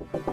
Thank you.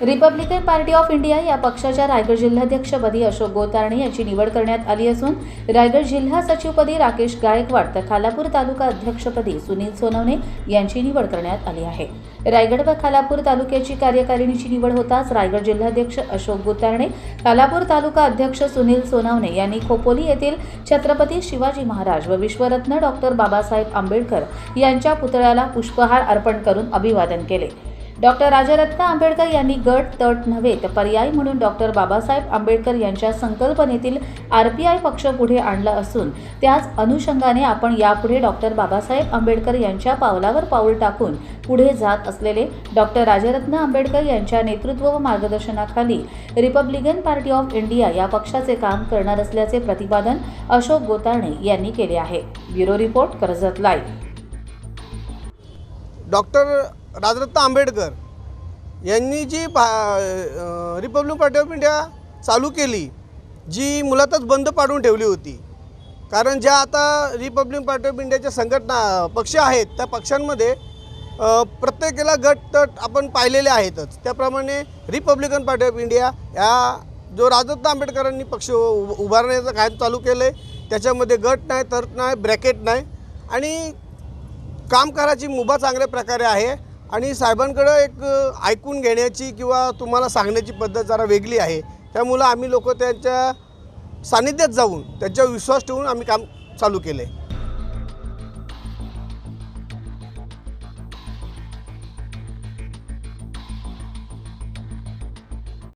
Republican Party of India या पक्षाच्या रायगड जिल्हाध्यक्षपदी अशोक गोतारणे यांची निवड करण्यात आली असून रायगड जिल्हा सचिवपदी राकेश गायकवाड तर खालापूर तालुका अध्यक्षपदी सुनील सोनवणे यांची निवड करण्यात आली आहे. रायगड व खालापूर तालुक्याची कार्यकारिणीची निवड होताच रायगड जिल्हाध्यक्ष अशोक गोतारणे खालापूर तालुका अध्यक्ष सुनील सोनवणे यांनी खोपोली येथील छत्रपती शिवाजी महाराज व विश्वरत्न डॉक्टर बाबासाहेब आंबेडकर यांच्या पुतळ्याला पुष्पहार अर्पण करून अभिवादन केले. डॉक्टर राजरत्न आंबेडकर यांनी गट तट नव्हे तर पर्याय म्हणून डॉक्टर बाबासाहेब आंबेडकर यांच्या संकल्पनेतील आरपीआय पक्ष पुढे आणला असून त्याच अनुषंगाने आपण यापुढे डॉक्टर बाबासाहेब आंबेडकर यांच्या पावलावर पाऊल टाकून पुढे जात असलेले डॉक्टर राजरत्न आंबेडकर यांच्या नेतृत्व व मार्गदर्शनाखाली रिपब्लिकन पार्टी ऑफ इंडिया या पक्षाचे काम करणार असल्याचे प्रतिपादन अशोक गोताणे यांनी केले आहे. Bureau report Karjat live. Doctor Rajratna Ambedkar यांनी जी भा रिपब्लिक पार्टी ऑफ इंडिया चालू केली जी मुलातच बंद पाडून ठेवली होती. कारण ज्या आता रिपब्लिक पार्टी ऑफ इंडियाच्या संघटना पक्ष आहेत त्या पक्षांमध्ये प्रत्येकाला गट तट आपण पाहिलेले आहेतच. त्याप्रमाणे रिपब्लिकन पार्टी ऑफ इंडिया या जो राजरत्न आंबेडकरांनी पक्ष उ- उभारण्याचं काय चालू केलं आहे त्याच्यामध्ये गट नाही तट नाही ब्रॅकेट नाही. आणि काम करायची मुभा चांगल्या प्रकारे आहे. आणि साहेबांकडं एक ऐकून घेण्याची किंवा तुम्हाला सांगण्याची पद्धत जरा वेगळी आहे. त्यामुळं आम्ही लोक त्यांच्या सानिध्यात जाऊन त्यांच्यावर विश्वास ठेवून आम्ही काम चालू केलं आहे